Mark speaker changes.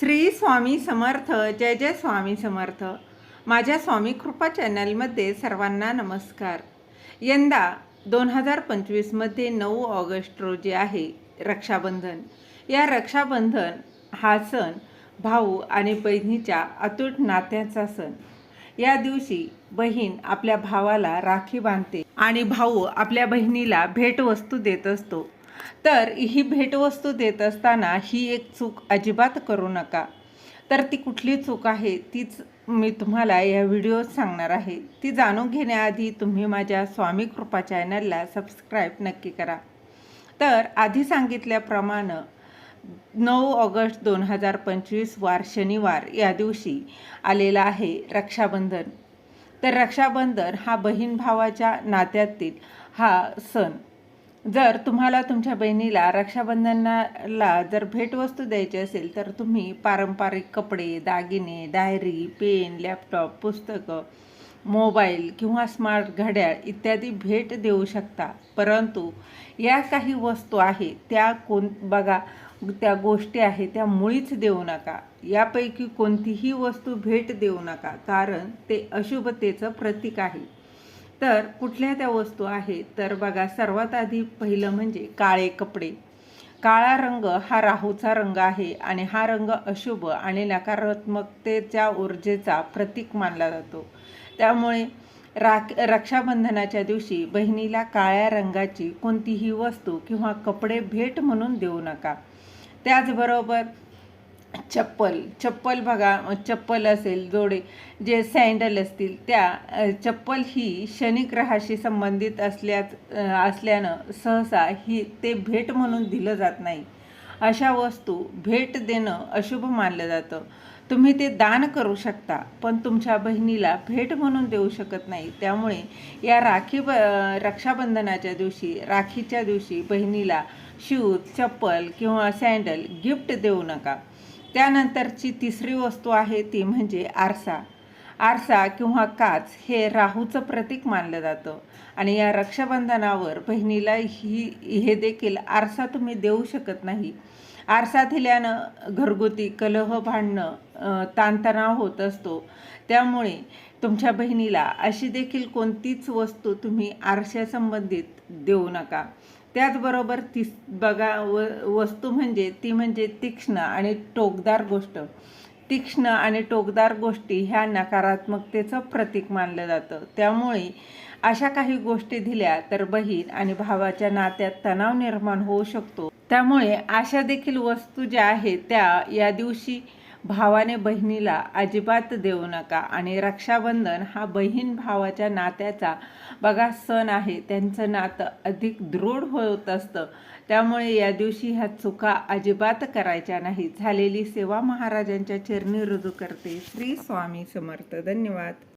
Speaker 1: श्री स्वामी समर्थ जय जय स्वामी समर्थ. माझ्या स्वामी कृपा चॅनलमध्ये सर्वांना नमस्कार. यंदा दोन हजार पंचवीसमध्ये नऊ ऑगस्ट रोजी आहे रक्षाबंधन. या रक्षाबंधन हा सण भाऊ आणि बहिणीच्या अतूट नात्याचा सण. या दिवशी बहीण आपल्या भावाला राखी बांधते आणि भाऊ आपल्या बहिणीला भेटवस्तू देत असतो. तर ही भेटवस्तू देत असताना ही एक चूक अजिबात करू नका. तर ती कुठली चूक आहे तीच मी तुम्हाला या व्हिडिओत सांगणार आहे. ती जाणून घेण्याआधी तुम्ही माझ्या स्वामी कृपा चॅनलला सबस्क्राईब नक्की करा. तर आधी सांगितल्याप्रमाणे नऊ ऑगस्ट दोन हजार पंचवीस वार शनिवार या दिवशी आलेला आहे रक्षाबंधन. तर रक्षाबंधन हा बहीण भावाच्या नात्यातील हा सण. जर तुम्हाला तुमच्या बहिणीला रक्षाबंधनाला जर भेटवस्तू द्यायची असेल तर तुम्ही पारंपरिक कपडे दागिने डायरी पेन लॅपटॉप पुस्तकं मोबाईल किंवा स्मार्ट घड्याळ इत्यादी भेट देऊ शकता. परंतु या काही वस्तू आहे त्या कोण बघा त्या गोष्टी आहेत त्या मुळीच देऊ नका. यापैकी कोणतीही वस्तू भेट देऊ नका कारण ते अशुभतेचं प्रतीक आहे. तर कुठल्या त्या वस्तू आहेत? तर बघा सर्वात आधी पहिलं म्हणजे काळे कपडे. काळा रंग हा राहूचा रंग आहे आणि हा रंग अशुभ आणि नकारात्मकतेच्या ऊर्जेचा प्रतीक मानला जातो. त्यामुळे राख रक्षाबंधनाच्या दिवशी बहिणीला काळ्या रंगाची कोणतीही वस्तू किंवा कपडे भेट म्हणून देऊ नका. त्याचबरोबर चप्पल चप्पल बघा चप्पल असेल जोडे जे सँडल असतील त्या चप्पल ही शनिग्रहाशी संबंधित असल्याच असल्यानं सहसा ही ते भेट म्हणून दिलं जात नाही. अशा वस्तू भेट देणं अशुभ मानलं जातं. तुम्ही ते दान करू शकता पण तुमच्या बहिणीला भेट म्हणून देऊ शकत नाही. त्यामुळे या राखी ब रक्षाबंधनाच्या दिवशी राखीच्या दिवशी बहिणीला शूज चप्पल किंवा सँडल गिफ्ट देऊ नका. त्यानंतरची तिसरी वस्तू आहे ती म्हणजे आरसा. आरसा किंवा काच हे राहूचं प्रतीक मानलं जातं. आणि या रक्षाबंधनावर बहिणीला ही हे देखील आरसा तुम्ही देऊ शकत नाही. आरसा दिल्यानं घरगुती कलह भांडणं ताणतणाव होत असतो. त्यामुळे तुमच्या बहिणीला अशी देखील कोणतीच वस्तू तुम्ही आरशासंबंधित देऊ नका. त्याचबरोबर ती बघा व वस्तू म्हणजे ती म्हणजे तीक्ष्ण आणि टोकदार गोष्ट. तीक्ष्ण आणि टोकदार गोष्टी ह्या नकारात्मकतेचं प्रतीक मानलं जातं. त्यामुळे अशा काही गोष्टी दिल्या तर बहीण आणि भावाच्या नात्यात तणाव निर्माण होऊ शकतो. त्यामुळे अशा देखील वस्तू ज्या आहेत त्या या दिवशी भावाने बहिणीला अजिबात देऊ नका आणि रक्षाबंधन हा बहीण भावाच्या नात्याचा बघा सण आहे. त्यांचं नातं अधिक दृढ होत असतं. त्यामुळे या दिवशी ह्या चुका अजिबात करायच्या नाही झालेली सेवा महाराजांच्या चरणी रुजू करते. श्री स्वामी समर्थ. धन्यवाद.